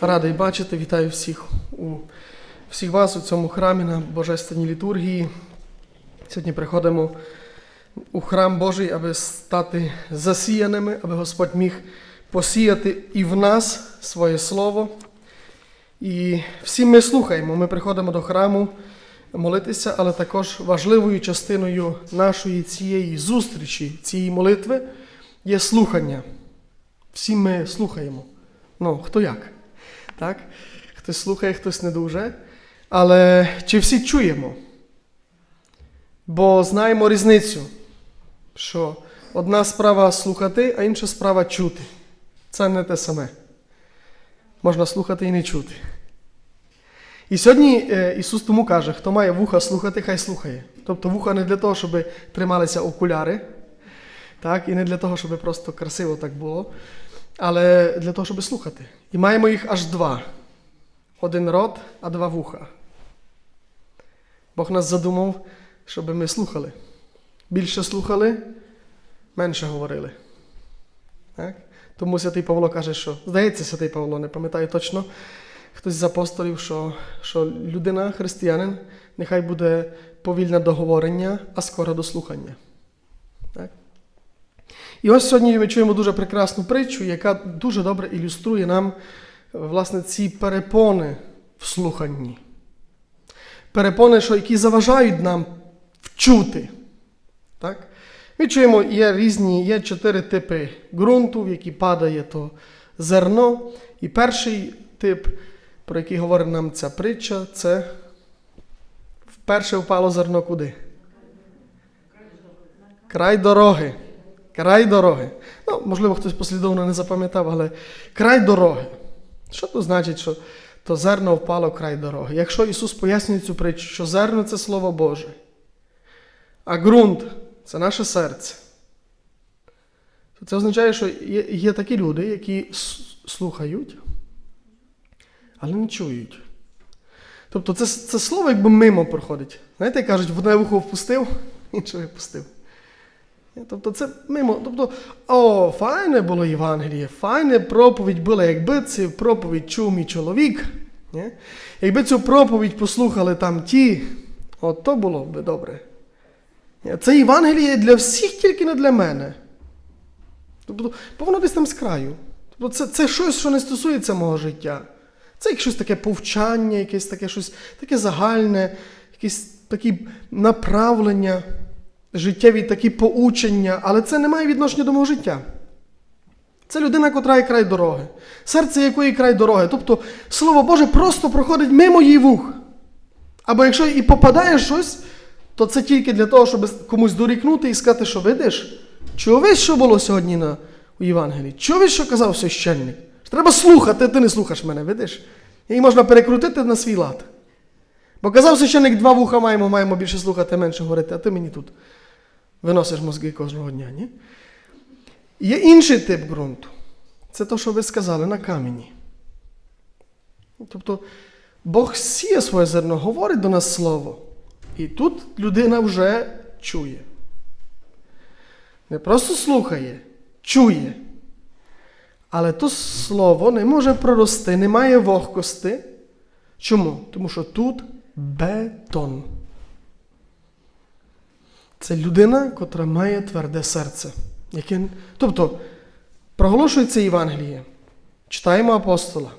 Радий бачити, вітаю всіх у всіх вас у цьому храмі на Божественній літургії. Сьогодні приходимо у храм Божий, аби стати засіяними, аби Господь міг посіяти і в нас своє слово. І всі ми слухаємо, ми приходимо до храму молитися, але також важливою частиною нашої цієї зустрічі, цієї молитви є слухання. Всі ми слухаємо. Ну, хто як? Так? Хтось слухає, хтось не дуже. Але чи всі чуємо? Бо знаємо різницю, що одна справа слухати, а інша справа чути. Це не те саме. Можна слухати і не чути. І сьогодні е, Ісус тому каже, хто має вуха слухати, хай слухає. Тобто вуха не для того, щоб трималися окуляри, так, і не для того, щоб просто красиво так було, але для того, щоб слухати. І маємо їх аж два: один рот, а два вуха. Бог нас задумав, щоб ми слухали. Більше слухали, менше говорили. Так? Тому святий Павло каже, що здається, святий Павло, не пам'ятаю точно, хтось з апостолів, що, що людина, християнин, нехай буде повільна до говорення, а скора до слухання. Так? І ось сьогодні ми чуємо дуже прекрасну притчу, яка дуже добре ілюструє нам власне ці перепони в слуханні. Перепони, що, які заважають нам вчути. Так? Ми чуємо, є різні, є чотири типи ґрунту, в які падає то зерно. І перший тип, про який говорить нам ця притча, це вперше впало зерно куди? Край дороги. Край дороги. Ну, можливо, хтось послідовно не запам'ятав, але край дороги. Що то значить, що то зерно впало край дороги? Якщо Ісус пояснює цю притчу, що зерно це Слово Боже, а ґрунт це наше серце, то це означає, що є, є такі люди, які слухають, але не чують. Тобто це, це слово якби мимо проходить. Знаєте, кажуть, в одне вухо впустив, інше випустив. Тобто це мимо. Тобто, о, файне було Євангеліє, файне проповідь була, якби цю проповідь чув мій чоловік. Ні? Якби цю проповідь послухали там ті, от то було б добре. Це Євангеліє для всіх, тільки не для мене. Тобто, воно десь там з краю. Тобто це, це щось, що не стосується мого життя. Це як щось таке повчання, якесь таке щось таке загальне, якісь такі направлення життєві такі поучення, але це не має відношення до мого життя. Це людина, котра є край дороги, серце якої край дороги. Тобто Слово Боже просто проходить мимо її вух. Або якщо і попадає щось, то це тільки для того, щоб комусь дорікнути і сказати, що видиш, чуєш, що було сьогодні на, у Євангелії? Чуєш, що казав священник? Треба слухати, ти не слухаєш мене, видиш? Її можна перекрутити на свій лад. Бо казав священник, два вуха маємо, маємо більше слухати, менше говорити, а ти мені тут виносиш мозги кожного дня, ні? Є інший тип ґрунту. Це те, що ви сказали на камені. Тобто Бог сіє своє зерно, говорить до нас слово. І тут людина вже чує. Не просто слухає, чує. Але то слово не може прорости, не має вогкости. Чому? Тому що тут бетон. Це людина, котра має тверде серце. Яке... Тобто, проголошується Євангеліє, читаємо апостола,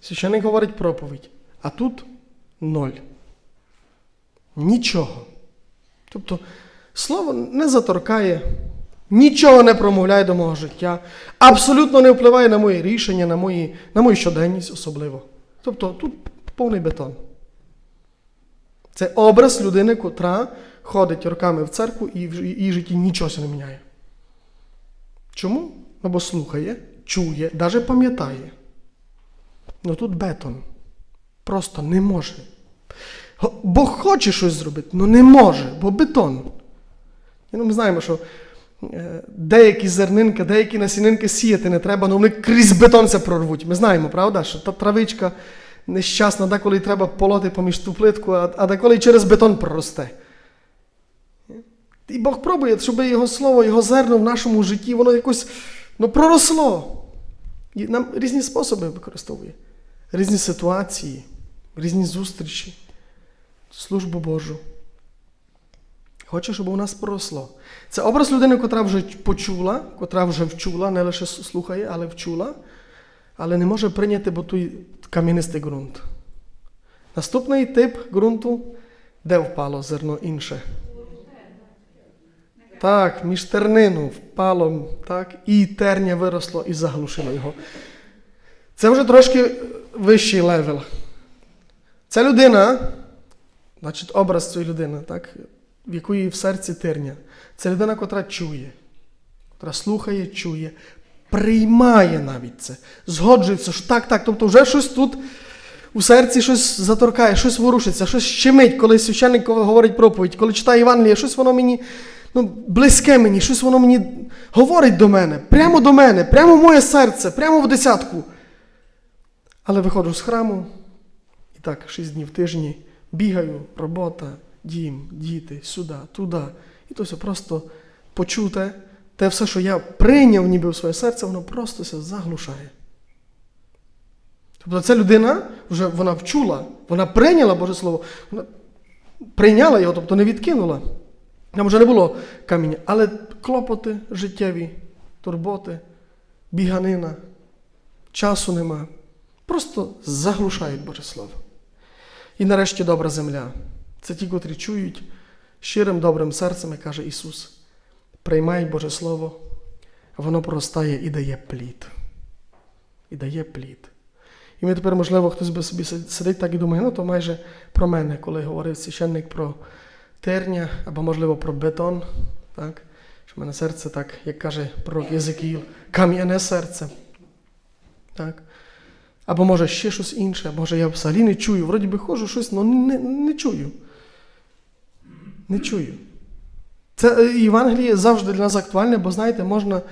священник говорить проповідь, а тут ноль. Нічого. Тобто, слово не заторкає, нічого не промовляє до мого життя, абсолютно не впливає на мої рішення, на, мої, на мою щоденність особливо. Тобто тут повний бетон. Це образ людини, котра ходить роками в церкву і в її житті нічого не міняє. Чому? Ну, бо слухає, чує, навіть пам'ятає. Ну тут бетон. Просто не може. Бог хоче щось зробити, але не може, бо бетон. І, ну, ми знаємо, що е, деякі зернинки, деякі насінинки сіяти не треба, але вони крізь бетон це прорвуть. Ми знаємо, правда, що та травичка нещасна, деколи треба полоти поміж ту плитку, а деколи через бетон проросте. І Бог пробує, щоб його слово, його зерно в нашому житті, воно якось ну, проросло. І нам різні способи використовує. різні ситуації, різні зустрічі, службу Божу. Хоче, щоб у нас проросло. Це образ людини, котра вже почула, котра вже вчула, не лише слухає, але вчула, але не може прийняти, бо той кам'янистий ґрунт. Наступний тип ґрунту, де впало зерно інше. Так, між тернину впало, так, і терня виросло і заглушило його. Це вже трошки вищий левел. Ця людина, значить, образ цієї людини, так, в якої в серці терня. Це людина, котра чує, котра слухає, чує, приймає навіть це, згоджується, що так, так. Тобто вже щось тут у серці щось заторкає, щось ворушиться, щось щемить, коли священник говорить проповідь, коли читає Євангеліє, щось воно мені ну, близьке мені, щось воно мені говорить до мене, прямо до мене, прямо в моє серце, прямо в десятку. Але виходжу з храму, і так, шість днів в тижні, бігаю, робота, дім, діти, сюди, туди. І то все просто почуте, те все, що я прийняв ніби в своє серце, воно просто все заглушає. Тобто ця людина вже вона вчула, вона прийняла Боже Слово, вона прийняла його, тобто не відкинула. Там вже не було каміння, але клопоти життєві, турботи, біганина, часу нема. Просто заглушають Боже Слово. І нарешті добра земля. Це ті, котрі чують щирим добрим серцем, каже Ісус. Приймають Боже Слово, воно проростає і дає плід. І дає плід. І ми тепер, можливо, хтось би собі сидить так і думає, ну то майже про мене, коли говорив священник про терня, або, можливо, про бетон. Так? Що в мене серце так, як каже пророк Єзикіл, кам'яне серце. Так? Або може ще щось інше, або може я взагалі не чую. Вроді би ходжу щось, але не, не чую. Не чую. Це Євангеліє завжди для нас актуальне, бо знаєте, можна,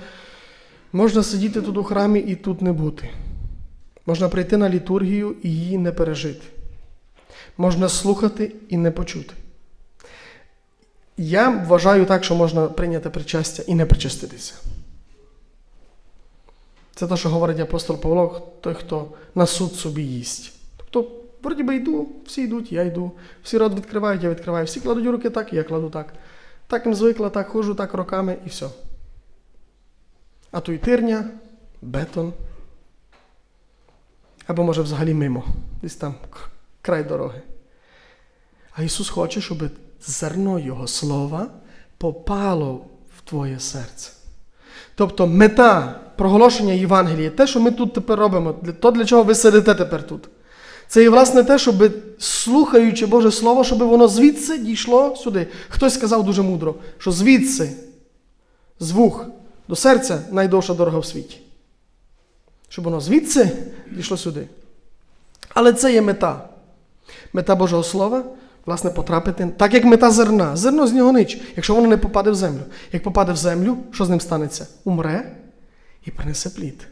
можна сидіти тут у храмі і тут не бути. Можна прийти на літургію і її не пережити. Можна слухати і не почути. Я вважаю так, що можна прийняти причастя і не причаститися. Це те, що говорить апостол Павло, той, хто на суд собі їсть. Тобто, вроді би йду, всі йдуть, я йду, всі рот відкривають, я відкриваю, всі кладуть руки так, я кладу так. Так їм звикла, так ходжу, так роками і все. А то й тирня, бетон. Або може взагалі мимо, десь там край дороги. А Ісус хоче, щоб зерно Його слова попало в твоє серце. Тобто мета проголошення Євангелія, те, що ми тут тепер робимо, то для чого ви сидите тепер тут. Це є, власне, те, щоб, слухаючи Боже Слово, щоб воно звідси дійшло сюди. Хтось сказав дуже мудро, що звідси, з вух до серця найдовша дорога в світі. Щоб воно звідси дійшло сюди. Але це є мета. Мета Божого Слова, власне, потрапити, так як мета зерна. Зерно з нього нич, якщо воно не попаде в землю. Як попаде в землю, що з ним станеться? Умре і принесе плід.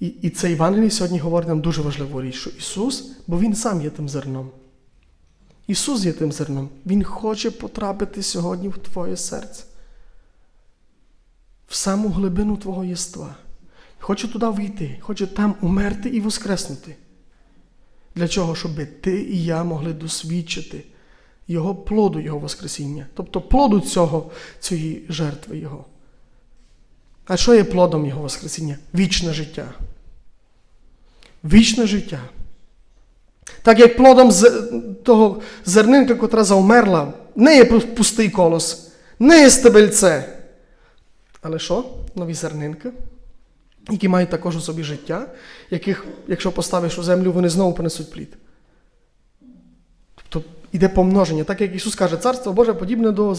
І і це Євангелій сьогодні говорить нам дуже важливу річ, що Ісус, бо Він сам є тим зерном. Ісус є тим зерном. Він хоче потрапити сьогодні в твоє серце, в саму глибину твого єства. Хоче туди війти, хоче там умерти і воскреснути. Для чого? Щоб ти і я могли досвідчити Його плоду, Його Воскресіння, тобто плоду цього, цієї жертви Його. А що є плодом Його Воскресіння? Вічне життя. Вічне життя. Так як плодом того зернинка, котра завмерла, не є пустий колос, не є стебельце. Але що? Нові зернинки, які мають також у собі життя, яких, якщо поставиш у землю, вони знову принесуть плід. Тобто йде помноження, так як Ісус каже, царство Боже подібне до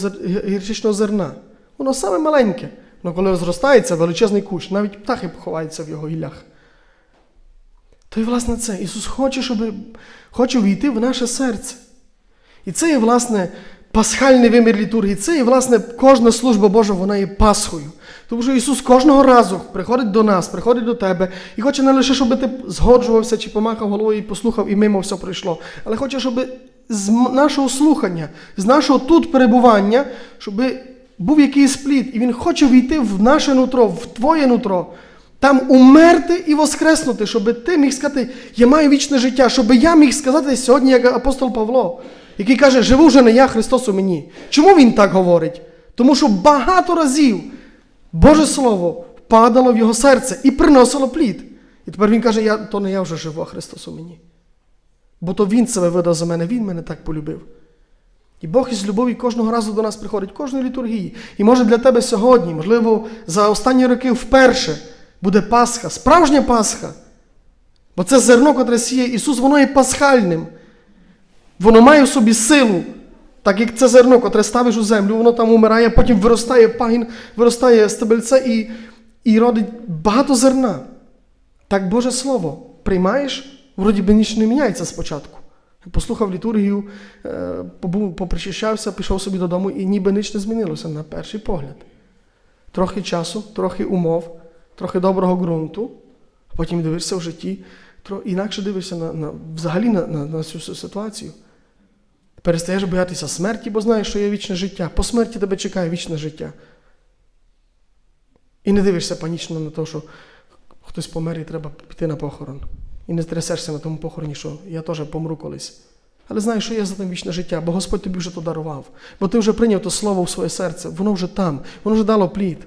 гірчичного зерна. Воно саме маленьке. Але коли розростається величезний кущ, навіть птахи поховаються в його гіллях. То і, власне, це. Ісус хоче, щоб хоче війти в наше серце. І це є, власне, пасхальний вимір літургії. Це є, власне, кожна служба Божа, вона є Пасхою. Тому що Ісус кожного разу приходить до нас, приходить до тебе і хоче не лише, щоб ти згоджувався чи помахав головою і послухав, і мимо все пройшло, але хоче, щоб з нашого слухання, з нашого тут перебування, щоб був якийсь плід, і Він хоче війти в наше нутро, в твоє нутро, Там умерти і воскреснути, щоб ти міг сказати, я маю вічне життя, щоб я міг сказати сьогодні, як апостол Павло, який каже, живу вже не я, Христос у мені. Чому він так говорить? Тому що багато разів Боже Слово падало в його серце і приносило плід. І тепер він каже, я, то не я вже живу, а Христос у мені. Бо то Він себе видав за мене, Він мене так полюбив. І Бог із любові кожного разу до нас приходить, кожної літургії. І може для тебе сьогодні, можливо, за останні роки вперше буде Пасха, справжня Пасха. Бо це зерно, котре сіє Ісус, воно є пасхальним. Воно має в собі силу, так як це зерно, котре ставиш у землю, воно там умирає, потім виростає пагін, виростає стебельце і, і родить багато зерна. Так Боже Слово приймаєш, вроді би ніч не міняється спочатку. Послухав літургію, побув, попричащався, пішов собі додому, і ніби ніч не змінилося на перший погляд. Трохи часу, трохи умов, трохи доброго ґрунту, а потім дивишся в житті, інакше дивишся на, на, взагалі на, на, на цю ситуацію. Перестаєш боятися смерті, бо знаєш, що є вічне життя. По смерті тебе чекає вічне життя. І не дивишся панічно на те, що хтось помер і треба піти на похорон. І не трясешся на тому похороні, що я теж помру колись. Але знаєш, що є за тим вічне життя, бо Господь тобі вже то дарував. Бо ти вже прийняв то слово в своє серце, воно вже там, воно вже дало плід.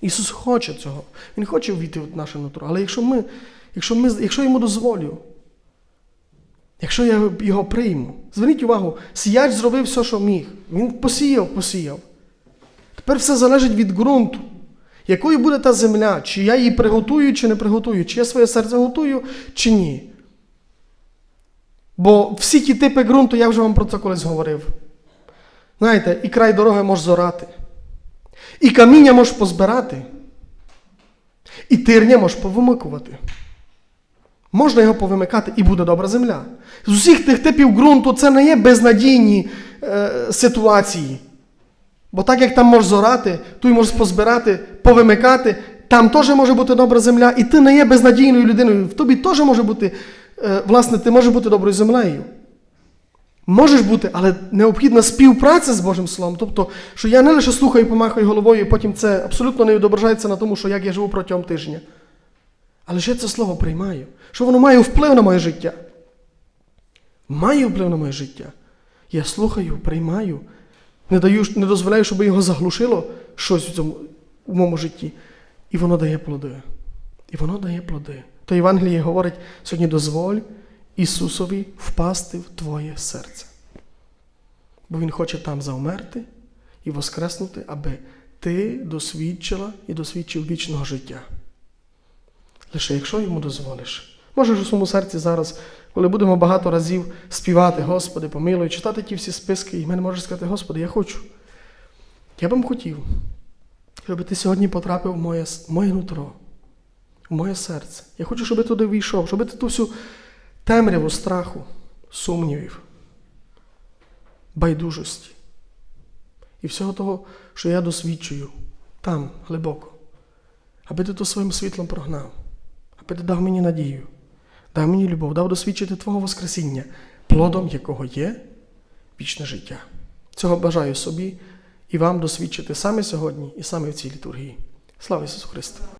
Ісус хоче цього. Він хоче ввійти в наше нутро. Але якщо ми, якщо ми, якщо йому дозволю, якщо я його прийму, зверніть увагу, сіяч зробив все, що міг. Він посіяв, посіяв. Тепер все залежить від ґрунту. Якою буде та земля, чи я її приготую, чи не приготую, чи я своє серце готую, чи ні. Бо всі ті типи ґрунту, я вже вам про це колись говорив. Знаєте, і край дороги можеш зорати, і каміння можеш позбирати, і тирня можеш повимикувати. Можна його повимикати, і буде добра земля. З усіх тих типів ґрунту це не є безнадійні е, ситуації. Бо так як там можеш зорати, тут можеш позбирати, повимикати, там теж може бути добра земля, і ти не є безнадійною людиною. В тобі теж може бути, е, власне, ти можеш бути доброю землею. Можеш бути, але необхідна співпраця з Божим Словом. Тобто, що я не лише слухаю помахаю головою, і потім це абсолютно не відображається на тому, що як я живу протягом тижня. Але що я це слово приймаю, що воно має вплив на моє життя. Має вплив на моє життя. Я слухаю, приймаю, не, даю, не дозволяю, щоб його заглушило щось у цьому у моєму житті. І воно дає плоди. І воно дає плоди. То Євангеліє говорить, сьогодні дозволь Ісусові впасти в твоє серце. Бо Він хоче там завмерти і воскреснути, аби ти досвідчила і досвідчив вічного життя. Лише якщо йому дозволиш. Можеш у своєму серці зараз, коли будемо багато разів співати, Господи, помилуй, читати ті всі списки, і мене можеш сказати, Господи, я хочу. Я б хотів, щоб ти сьогодні потрапив в моє, моє нутро, в моє серце. Я хочу, щоб ти туди війшов, щоб ти ту всю темряву страху, сумнівів, байдужості і всього того, що я досвідчую там, глибоко, аби ти то своїм світлом прогнав, аби ти дав мені надію, дав мені любов, дав досвідчити Твого Воскресіння, плодом якого є вічне життя. Цього бажаю собі і вам досвідчити саме сьогодні і саме в цій літургії. Слава Ісусу Христу!